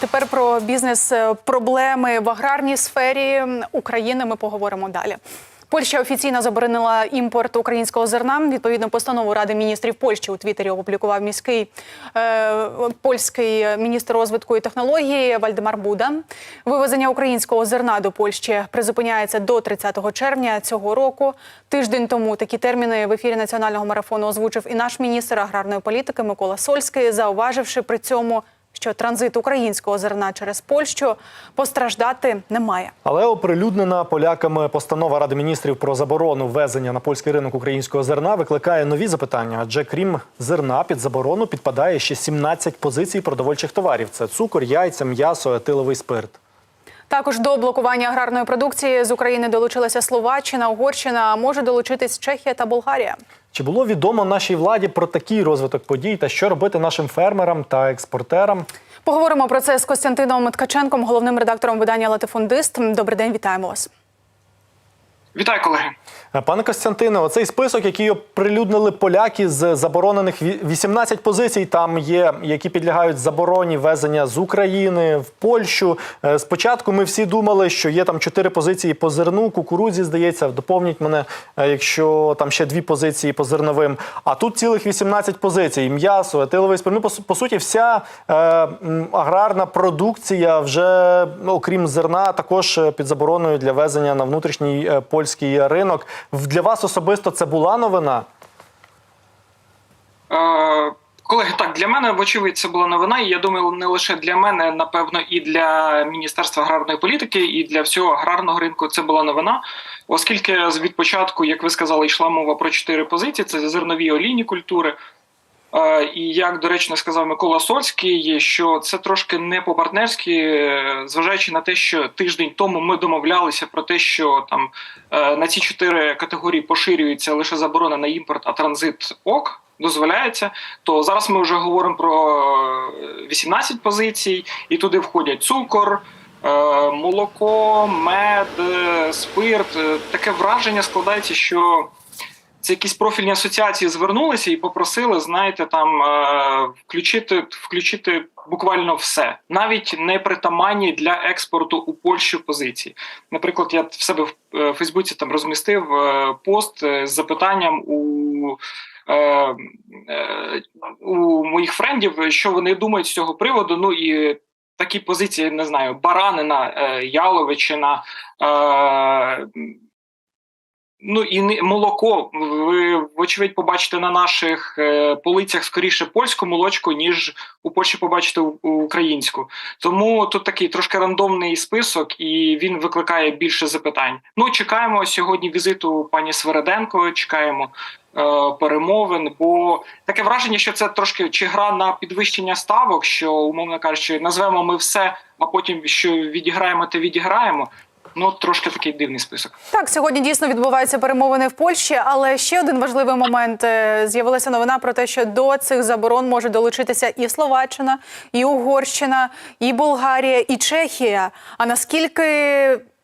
тепер про бізнес е, проблеми в аграрній сфері України. Ми поговоримо далі. Польща офіційно заборонила імпорт українського зерна. Відповідно, постанову Ради міністрів Польщі у Твіттері опублікував міський е, польський міністр розвитку і технології Вальдемар Буда. Вивезення українського зерна до Польщі призупиняється до 30 червня цього року. Тиждень тому такі терміни в ефірі національного марафону озвучив і наш міністр аграрної політики Микола Сольський, зауваживши при цьому що транзит українського зерна через Польщу постраждати не має. Але оприлюднена поляками постанова Ради міністрів про заборону ввезення на польський ринок українського зерна викликає нові запитання. Адже крім зерна, під заборону підпадає ще 17 позицій продовольчих товарів: це цукор, яйця, м'ясо, етиловий спирт. Також до блокування аграрної продукції з України долучилася Словаччина, Угорщина, а може долучитись Чехія та Болгарія. Чи було відомо нашій владі про такий розвиток подій та що робити нашим фермерам та експортерам? Поговоримо про це з Костянтином Ткаченком, головним редактором видання Латифундист. Добрий день, вітаємо вас. Вітаю, колеги. Пане Костянтине, оцей список, який оприлюднили поляки з заборонених ві- 18 позицій, там є, які підлягають забороні везення з України в Польщу. Е, Спочатку ми всі думали, що є там 4 позиції по зерну, кукурудзі, здається, доповніть мене, е, якщо там ще дві позиції по зерновим. А тут цілих 18 позицій: м'ясо, етиловий спирт. Ну, по, суті, вся е, аграрна продукція вже, окрім зерна, також е, під забороною для везення на внутрішній польський ринок. Для вас особисто це була новина? Е, колеги, так для мене вочевидь це була новина, і я думаю, не лише для мене, напевно, і для Міністерства аграрної політики, і для всього аграрного ринку це була новина, оскільки від початку, як ви сказали, йшла мова про чотири позиції: це зернові олійні культури. Е, І як доречно сказав Микола Сольський, що це трошки не по-партнерськи, е, зважаючи на те, що тиждень тому ми домовлялися про те, що там е, на ці чотири категорії поширюється лише заборона на імпорт, а транзит ок дозволяється. То зараз ми вже говоримо про е, 18 позицій, і туди входять цукор. е, Молоко, мед, е, спирт. Е, Таке враження складається, що це якісь профільні асоціації звернулися і попросили, знаєте, там е, включити, включити буквально все, навіть непритаманні для експорту у Польщу позиції. Наприклад, я в себе в е, Фейсбуці там розмістив е, пост е, з запитанням у. е, У моїх френдів, що вони думають з цього приводу. Ну і такі позиції, не знаю, баранина, е, яловичина, е, Ну і не- молоко. Ви вочевидь побачите на наших е, полицях скоріше польську молочку, ніж у Польщі побачите українську. Тому тут такий трошки рандомний список, і він викликає більше запитань. Ну, чекаємо сьогодні візиту пані Свереденко, чекаємо е, перемовин. Бо таке враження, що це трошки чи гра на підвищення ставок, що умовно кажучи, назвемо ми все, а потім що відіграємо, те відіграємо. Ну, трошки такий дивний список. Так, сьогодні дійсно відбуваються перемовини в Польщі, але ще один важливий момент Е, з'явилася новина про те, що до цих заборон може долучитися і Словаччина, і Угорщина, і Болгарія, і Чехія. А наскільки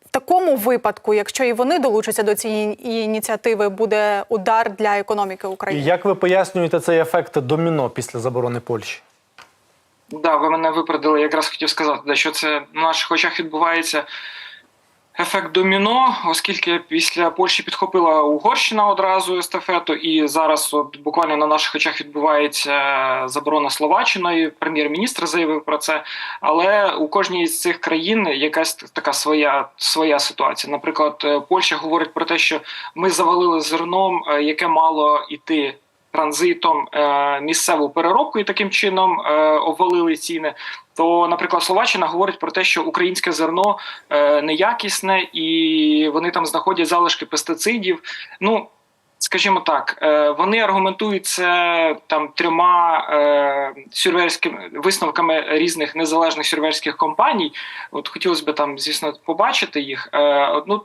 в такому випадку, якщо і вони долучаться до цієї ініціативи, буде удар для економіки І України? як ви пояснюєте цей ефект доміно після заборони Польщі? Да, ви мене випередили, якраз хотів сказати, що це на наших очах відбувається ефект доміно, оскільки після Польщі підхопила Угорщина одразу естафету, і зараз, от буквально на наших очах, відбувається заборона Словаччиною. Прем'єр-міністр заявив про це. Але у кожній з цих країн якась така своя своя ситуація. Наприклад, е, Польща говорить про те, що ми завалили зерном, е, яке мало йти транзитом е, місцеву переробку і таким чином е, обвалили ціни. То, наприклад, Словаччина говорить про те, що українське зерно е, неякісне і вони там знаходять залишки пестицидів. Ну скажімо так, вони аргументують це там трьома е, сюрверськими висновками різних незалежних сюрверських компаній. От хотілося б там, звісно, побачити їх. Е, ну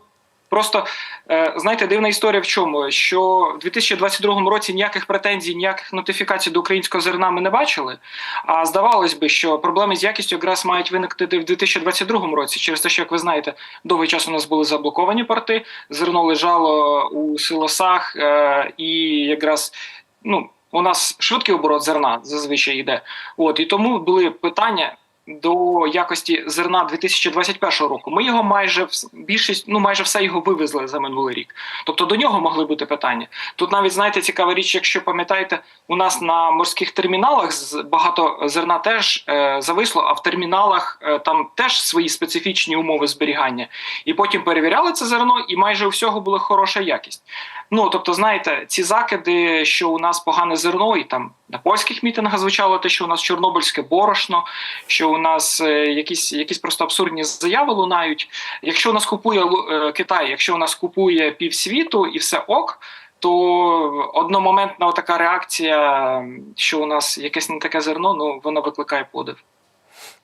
Просто е, знаєте, дивна історія в чому? Що в 2022 році ніяких претензій, ніяких нотифікацій до українського зерна ми не бачили. А здавалось би, що проблеми з якістю якраз мають виникнути в 2022 році, через те, що як ви знаєте, довгий час у нас були заблоковані порти, зерно лежало у силосах, е, і якраз ну у нас швидкий оборот зерна зазвичай йде. От і тому були питання. До якості зерна 2021 року. Ми його майже більшість, ну майже все його вивезли за минулий рік. Тобто до нього могли бути питання. Тут навіть знаєте цікава річ, якщо пам'ятаєте, у нас на морських терміналах багато зерна теж е, зависло, а в терміналах е, там теж свої специфічні умови зберігання. І потім перевіряли це зерно, і майже у всього була хороша якість. Ну тобто, знаєте, ці закиди, що у нас погане зерно, і там на польських мітингах звучало те, що у нас чорнобильське борошно, що у нас е, якісь, якісь просто абсурдні заяви лунають. Якщо у нас купує е, Китай, якщо у нас купує півсвіту і все ок. То одномоментна така реакція, що у нас якесь не таке зерно, ну вона викликає подив.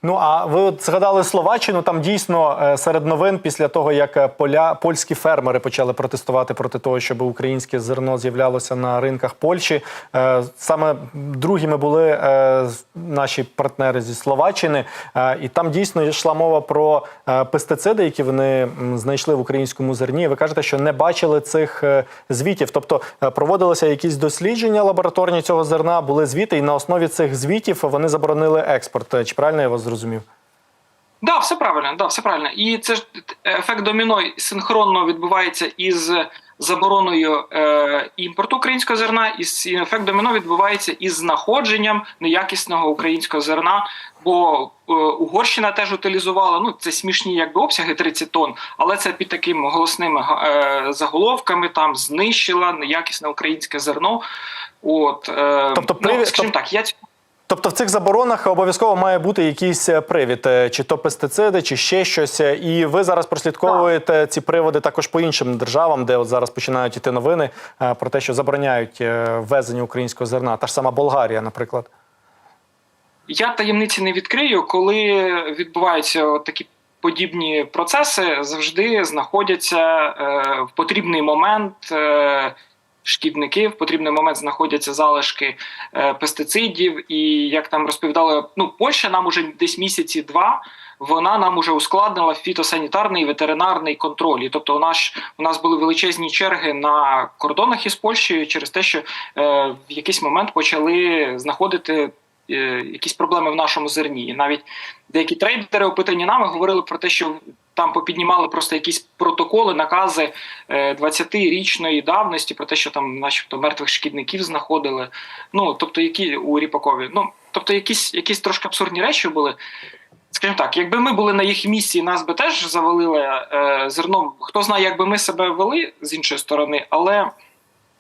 Ну а ви от згадали Словаччину. Там дійсно е, серед новин після того, як е, поля польські фермери почали протестувати проти того, щоб українське зерно з'являлося на ринках Польщі. е, Саме другими були наші партнери зі Словаччини, і там дійсно йшла мова про пестициди, які вони знайшли в українському зерні. Ви кажете, що не бачили цих звітів. Тобто проводилися якісь дослідження лабораторні цього зерна, були звіти, і на основі цих звітів вони заборонили експорт. Чи правильно я вас зрозумів? Да, все правильно, да, все правильно. І це ж ефект доміно синхронно відбувається із забороною е, імпорту українського зерна, і ефект доміно відбувається із знаходженням неякісного українського зерна. Бо е, Угорщина теж утилізувала ну це смішні якби обсяги 30 тонн, але це під такими голосними е, заголовками там знищила неякісне українське зерно. От е, Тобто ну, скажімо так, я цього Тобто в цих заборонах обов'язково має бути якийсь е, привід, е, чи то пестициди, чи ще щось. Е, І ви зараз прослідковуєте ці приводи також по іншим державам, де от зараз починають іти новини про те, що забороняють ввезення українського зерна. Та ж сама Болгарія, наприклад. Я таємниці не відкрию, коли відбуваються такі подібні процеси, завжди знаходяться в потрібний момент. Е, Шкідники в потрібний момент знаходяться залишки е, пестицидів, і як там розповідали, ну Польща нам уже десь місяці два. Вона нам уже ускладнила фітосанітарний і ветеринарний контроль. І тобто, у нас у нас були величезні черги на кордонах із Польщею через те, що е, в якийсь момент почали знаходити е, якісь проблеми в нашому зерні. І навіть деякі трейдери, опитані нами, говорили про те, що там попіднімали просто якісь протоколи, накази е, 20-річної давності про те, що там, начебто, мертвих шкідників знаходили. Ну тобто, які у Ріпакові. Ну тобто, якісь, якісь трошки абсурдні речі були. Скажімо так, якби ми були на їх місці, нас би теж завалили е, зерном. Хто знає, як би ми себе вели з іншої сторони, але,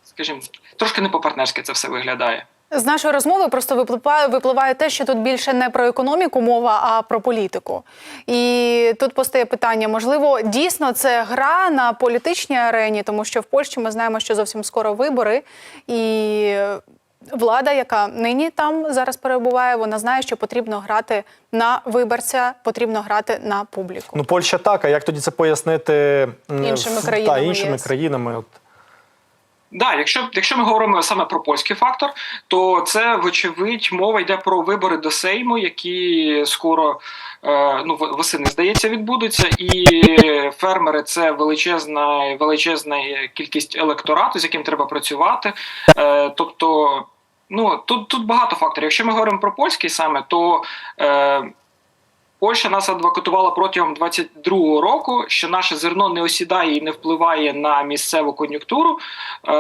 скажімо, трошки не по-партнерськи це все виглядає. З нашої розмови просто випливає, випливає те, що тут більше не про економіку мова, а про політику. І тут постає питання: можливо, дійсно це гра на політичній арені, тому що в Польщі ми знаємо, що зовсім скоро вибори, і влада, яка нині там зараз перебуває, вона знає, що потрібно грати на виборця, потрібно грати на публіку. Ну, Польща так. А як тоді це пояснити Іншими країнами Та, іншими ЄС. країнами? От. Да, якщо, якщо ми говоримо саме про польський фактор, то це вочевидь мова йде про вибори до Сейму, які скоро е, ну восени здається відбудуться, і фермери це величезна величезна кількість електорату, з яким треба працювати. Е, тобто, ну тут, тут багато факторів. Якщо ми говоримо про польський саме, то е, Польща нас адвокатувала протягом 22-го року, що наше зерно не осідає і не впливає на місцеву кон'юнктуру. Е,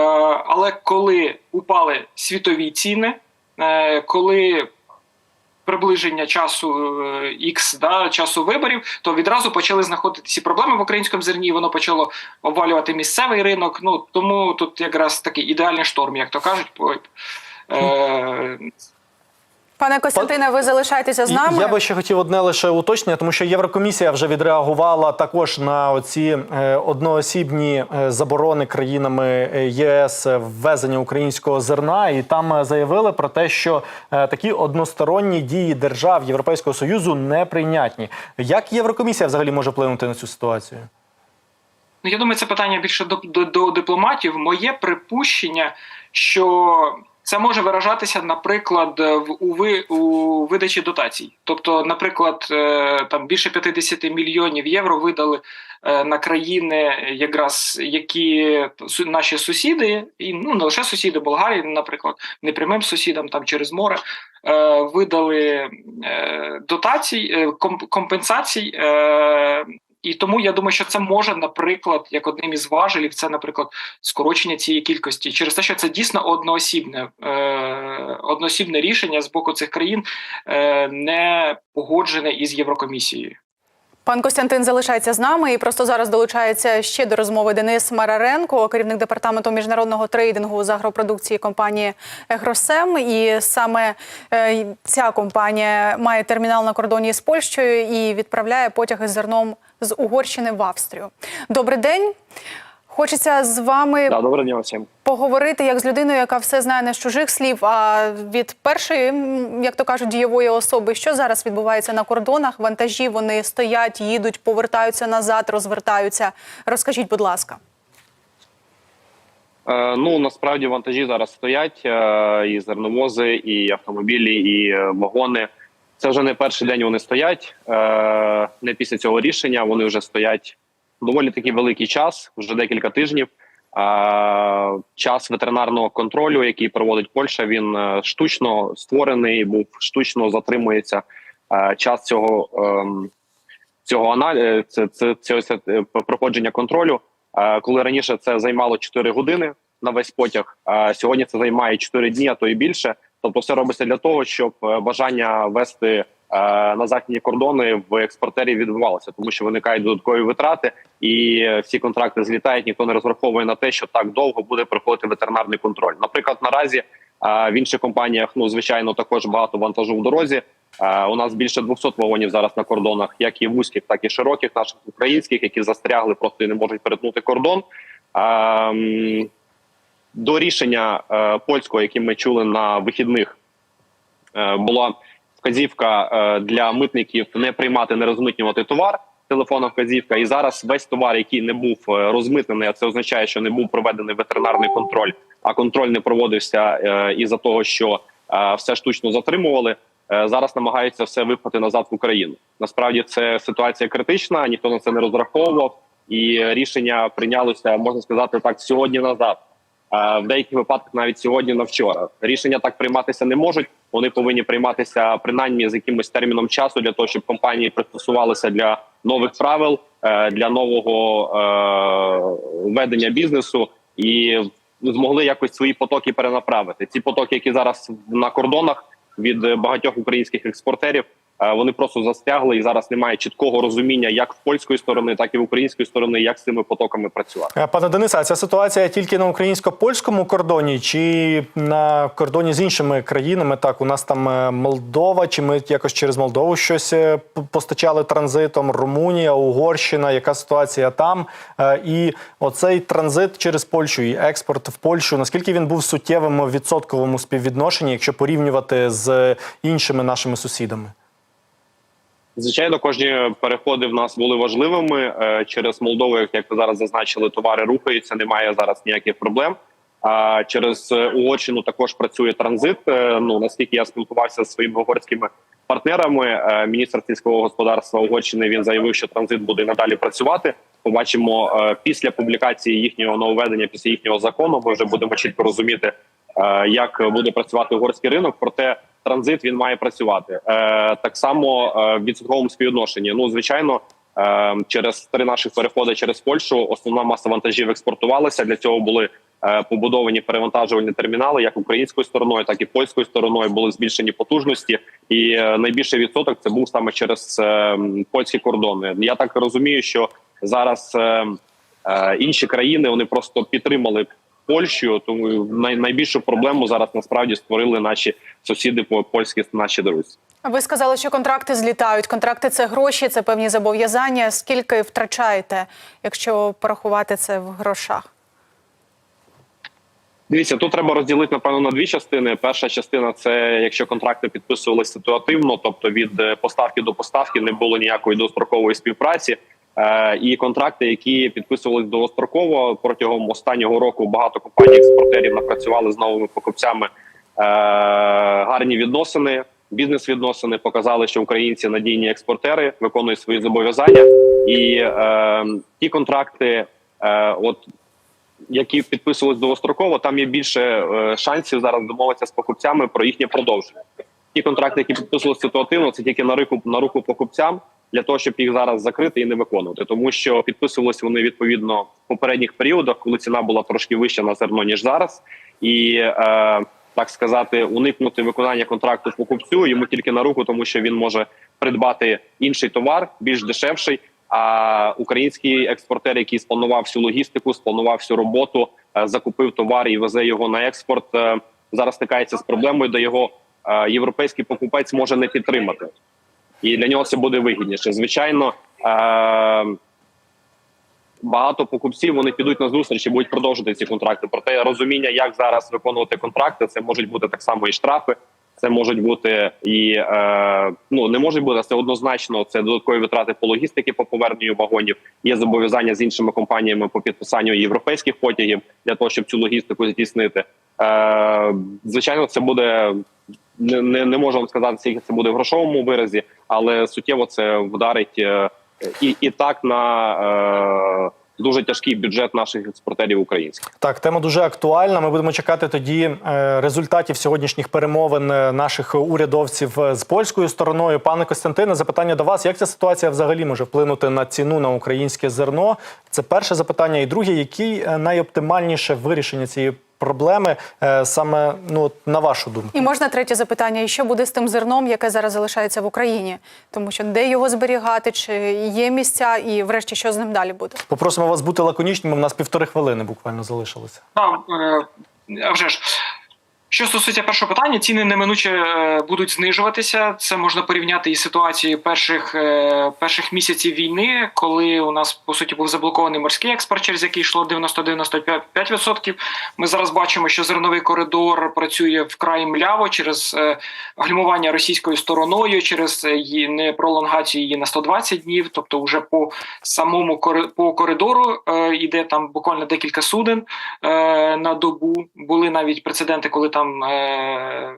Але коли упали світові ціни, е, коли приближення часу X, да, часу виборів, то відразу почали знаходитися проблеми в українському зерні. Воно почало обвалювати місцевий ринок. Ну тому тут якраз такий ідеальний шторм, як то кажуть. Е, Пане Костянтине, ви залишайтеся з нами. Я би ще хотів одне лише уточнення, тому що Єврокомісія вже відреагувала також на оці е, одноосібні е, заборони країнами е, ЄС ввезення українського зерна, і там заявили про те, що такі односторонні дії держав Європейського союзу неприйнятні. Як Єврокомісія взагалі може вплинути на цю ситуацію? Ну, я думаю, це питання більше до, до, до дипломатів. Моє припущення, що Це може виражатися, наприклад, в у, ви, у видачі дотацій. Тобто, наприклад, е, там більше 50 мільйонів євро видали е, на країни, якраз які наші сусіди, і ну не лише сусіди Болгарії, наприклад, непрямим сусідам там через море. е, Видали е, дотацій, е, компенсацій, е, і тому я думаю, що це може, наприклад, як одним із важелів, це, наприклад, скорочення цієї кількості через те, що це дійсно одноосібне, е, одноосібне рішення з боку цих країн, е, не погоджене із Єврокомісією. Пан Костянтин залишається з нами і просто зараз долучається ще до розмови Денис Мараренко, керівник департаменту міжнародного трейдингу з агропродукції компанії Егросем. І саме е, ця компанія має термінал на кордоні з Польщею і відправляє потяги зерном з Угорщини в Австрію. Добрий день. Хочеться з вами Да, доброго дня всім. поговорити як з людиною, яка все знає не з чужих слів, а від першої, як то кажуть, дієвої особи. Що зараз відбувається на кордонах? Вантажі вони стоять, їдуть, повертаються назад, розвертаються. Розкажіть, будь ласка. Е, ну насправді вантажі зараз стоять е, і зерновози, і автомобілі, і е, вагони. Це вже не перший день. Вони стоять. Е, не після цього рішення. Вони вже стоять доволі такий великий час, вже декілька тижнів. Е, час ветеринарного контролю, який проводить Польща, він е, штучно створений, був штучно затримується. Е, час цього ем, цього аналізу, це, це, це, це е, проходження контролю. Е, Коли раніше це займало 4 години на весь потяг, а сьогодні це займає 4 дні, а то і більше. Тобто, все робиться для того, щоб е, бажання вести е, на західні кордони в експортерів відбувалося, тому що виникають додаткові витрати, і е, всі контракти злітають. Ніхто не розраховує на те, що так довго буде проходити ветеринарний контроль. Наприклад, наразі е, в інших компаніях, ну звичайно, також багато вантажу в дорозі. Е, У нас більше 200 вагонів зараз на кордонах, як і вузьких, так і широких, наших українських, які застрягли, просто і не можуть перетнути кордон. Ем, До рішення е, польського, яке ми чули на вихідних, е, була вказівка е, для митників не приймати, не розмитнювати товар. Телефонна вказівка, і зараз весь товар, який не був е, розмитнений, а це означає, що не був проведений ветеринарний контроль, а контроль не проводився е, із-за того, що все штучно затримували. Зараз намагаються все випхати назад в Україну. Насправді це ситуація критична, ніхто на це не розраховував, і рішення прийнялося, можна сказати, так сьогодні назад. В деяких випадках навіть сьогодні на вчора рішення так прийматися не можуть. Вони повинні прийматися принаймні з якимось терміном часу для того, щоб компанії пристосувалися для нових правил, е, для нового е, ведення бізнесу і змогли якось свої потоки перенаправити. Ці потоки, які зараз на кордонах від багатьох українських експортерів. Е, Вони просто застягли і зараз немає чіткого розуміння як в польської сторони, так і в української сторони, як з цими потоками працювати. Е, Пане Денисе, а ця ситуація тільки на українсько-польському кордоні, чи на кордоні з іншими країнами? Так, у нас там е, Молдова, чи ми якось через Молдову щось постачали транзитом, Румунія, Угорщина, яка ситуація там? І оцей транзит через Польщу і експорт в Польщу, наскільки він був суттєвим у відсотковому співвідношенні, якщо порівнювати з іншими нашими сусідами? Звичайно, кожні переходи в нас були важливими Е, через Молдову. Як ви зараз зазначили, товари рухаються. Немає зараз ніяких проблем. А через е, Угорщину також працює транзит. Е, Ну наскільки я спілкувався зі своїми угорськими партнерами, міністр сільського господарства Угорщини він заявив, що транзит буде надалі працювати. Побачимо після публікації їхнього нововведення, після їхнього закону. Ми вже будемо чітко розуміти, як буде працювати угорський ринок. Проте транзит він має працювати е, так само е, в відсотковому співвідношенні. Ну звичайно, е, через три наших переходи через Польщу основна маса вантажів експортувалася. Для цього були е, побудовані перевантажувальні термінали, як українською стороною, так і польською стороною. Були збільшені потужності, і е, найбільший відсоток це був саме через е, польські кордони. Я так розумію, що зараз е, е, інші країни вони просто підтримали Польщу, тому найбільшу проблему зараз насправді створили наші сусіди по польські наші друзі. Ви сказали, що контракти злітають. Контракти це гроші, це певні зобов'язання. Скільки втрачаєте, якщо порахувати це в грошах? Дивіться, тут треба розділити напевно на дві частини. Перша частина це якщо контракти підписувалися ситуативно, тобто від е, поставки до поставки не було ніякої дострокової співпраці. Е, і контракти, які підписувалися довгостроково протягом останнього року, багато компаній експортерів напрацювали з новими покупцями. Гарні відносини, бізнес-відносини показали, що українці надійні експортери виконують свої зобов'язання, і е, ті контракти, е, от які підписувались довгостроково, там є більше е, шансів зараз домовитися з покупцями про їхнє продовження. Ті контракти, які підписувалися ситуативно, це тільки на руку на руку покупцям для того, щоб їх зараз закрити і не виконувати, тому що підписувалися вони відповідно в попередніх періодах, коли ціна була трошки вища на зерно ніж зараз, і е, так сказати, уникнути виконання контракту покупцю йому тільки на руку, тому що він може придбати інший товар більш дешевший. А український експортер, який спланував всю логістику, спланував всю роботу, е, закупив товар і везе його на експорт. е, Зараз стикається з проблемою, де його е, європейський покупець може не підтримати, і для нього це буде вигідніше. Звичайно, е, багато покупців вони підуть на зустріч і будуть продовжувати ці контракти. Проте розуміння, як зараз виконувати контракти, це можуть бути так само і штрафи. Це можуть бути і е, ну не можуть бути це однозначно. Це додаткові витрати по логістики по поверненню вагонів. Є зобов'язання з іншими компаніями по підписанню європейських потягів для того, щоб цю логістику здійснити. Е, звичайно, це буде не, не, не можу сказати, скільки це буде в грошовому виразі, але суттєво це вдарить е, і, і так на е, дуже тяжкий бюджет наших експортерів українських. Так, тема дуже актуальна. Ми будемо чекати тоді е, результатів сьогоднішніх перемовин е, наших урядовців з польською стороною. Пане Костянтине, запитання до вас: як ця ситуація взагалі може вплинути на ціну на українське зерно? Це перше запитання. І друге, які найоптимальніше вирішення цієї проблеми е, саме ну на вашу думку? І можна третє запитання: і що буде з тим зерном, яке зараз залишається в Україні? Тому що де його зберігати, чи є місця, і врешті що з ним далі буде? Попросимо вас бути лаконічними. У нас півтори хвилини буквально залишилося. Так, е, а вже ж. Що стосується першого питання, ціни неминуче е, будуть знижуватися. Це можна порівняти із ситуацією перших е, перших місяців війни, коли у нас по суті був заблокований морський експорт, через який йшло 90-95%. Ми зараз бачимо, що зерновий коридор працює вкрай мляво через е, гальмування російською стороною, через її не пролонгацію її на 120 днів. Тобто, вже по самому по коридору йде там буквально декілька суден на добу. Були навіть прецеденти, коли там е,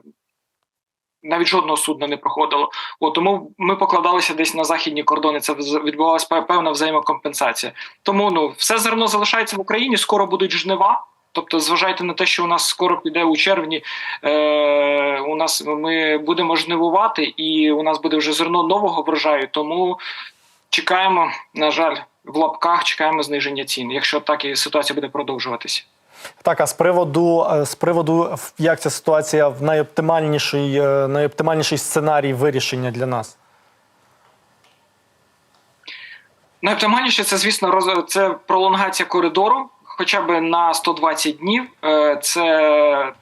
навіть жодного судна не проходило. От, тому ми покладалися десь на західні кордони. Це відбувалася певна взаємокомпенсація. Тому ну все зерно залишається в Україні. Скоро будуть жнива. Тобто, зважайте на те, що у нас скоро піде у червні. Е, у нас ми будемо жнивувати, і у нас буде вже зерно нового врожаю. Тому чекаємо, на жаль, в лапках чекаємо зниження цін, якщо так і ситуація буде продовжуватися. Так, а з приводу е, з приводу як ця ситуація в найоптимальніший, е, найоптимальніший сценарій вирішення для нас? Найоптимальніше це, звісно, роз... це пролонгація коридору, хоча б на 120 днів. Е, Це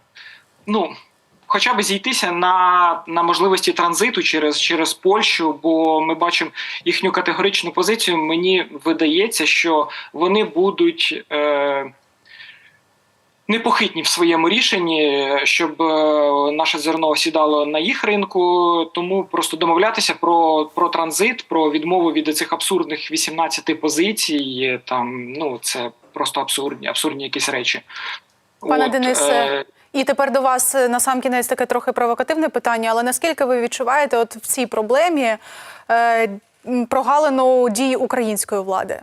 ну. Хоча б зійтися на, на можливості транзиту через, через Польщу, бо ми бачимо їхню категоричну позицію. Мені видається, що вони будуть е, непохитні в своєму рішенні, щоб е, наше зерно осідало на їх ринку. Тому просто домовлятися про, про транзит, про відмову від цих абсурдних 18 позицій. Там ну це просто абсурдні, абсурдні якісь речі. Пане От, Денисе, е, І тепер до вас е, на сам кінець таке трохи провокативне питання. Але наскільки ви відчуваєте, от в цій проблемі е, прогалину дії української влади?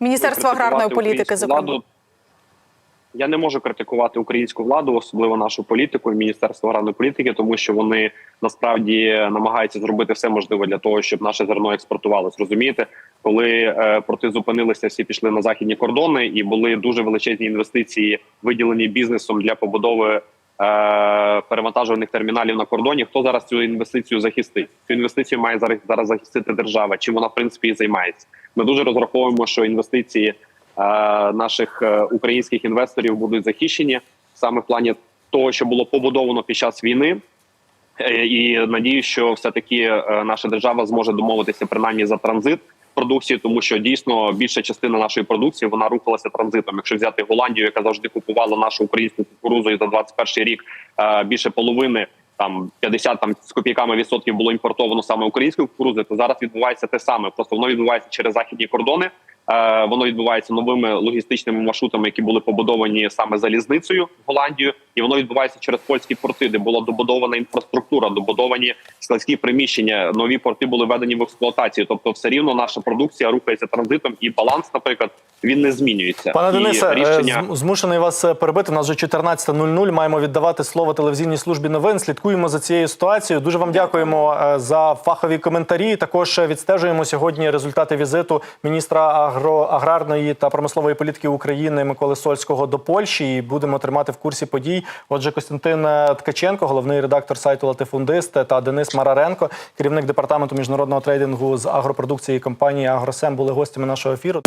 Міністерство аграрної політики, зокрема. владу. Я не можу критикувати українську владу, особливо нашу політику і міністерство аграрної політики, тому що вони насправді намагаються зробити все можливе для того, щоб наше зерно експортувалось. Розумієте, коли е, проти зупинилися, всі пішли на західні кордони, і були дуже величезні інвестиції, виділені бізнесом для побудови перевантажувальних терміналів на кордоні. Хто зараз цю інвестицію захистить? Цю інвестицію має зараз зараз захистити держава. Чим вона в принципі і займається? Ми дуже розраховуємо, що інвестиції е, наших е, українських інвесторів будуть захищені саме в плані того, що було побудовано під час війни. Е, І надію, що все таки е, наша держава зможе домовитися принаймні за транзит продукції, тому що дійсно більша частина нашої продукції вона рухалася транзитом. Якщо взяти Голландію, яка завжди купувала нашу українську кукурузу, і за 21 рік е, більше половини. Там 50 там з копійками відсотків було імпортовано саме української кукурузи, то зараз відбувається те саме. Просто воно відбувається через західні кордони. Е, воно відбувається новими логістичними маршрутами, які були побудовані саме залізницею в Голландію, і воно відбувається через польські порти, де була добудована інфраструктура, добудовані складські приміщення. Нові порти були введені в експлуатацію. Тобто, все рівно наша продукція рухається транзитом, і баланс, наприклад, він не змінюється. Пане Денисе, е, рішення змушений вас е, перебити. У нас вже 14.00. Маємо віддавати слово телевізійній службі новин. Слідкуємо за цією ситуацією. Дуже вам дякуємо за фахові коментарі. Також відстежуємо сьогодні результати візиту міністра агро, аграрної та промислової політики України Миколи Сольського до Польщі. І будемо тримати в курсі подій. Отже, Костянтин е, Ткаченко, головний редактор сайту Латифундист, та Денис Мараренко, керівник департаменту міжнародного трейдингу з агропродукції компанії Агросем, були гостями нашого ефіру.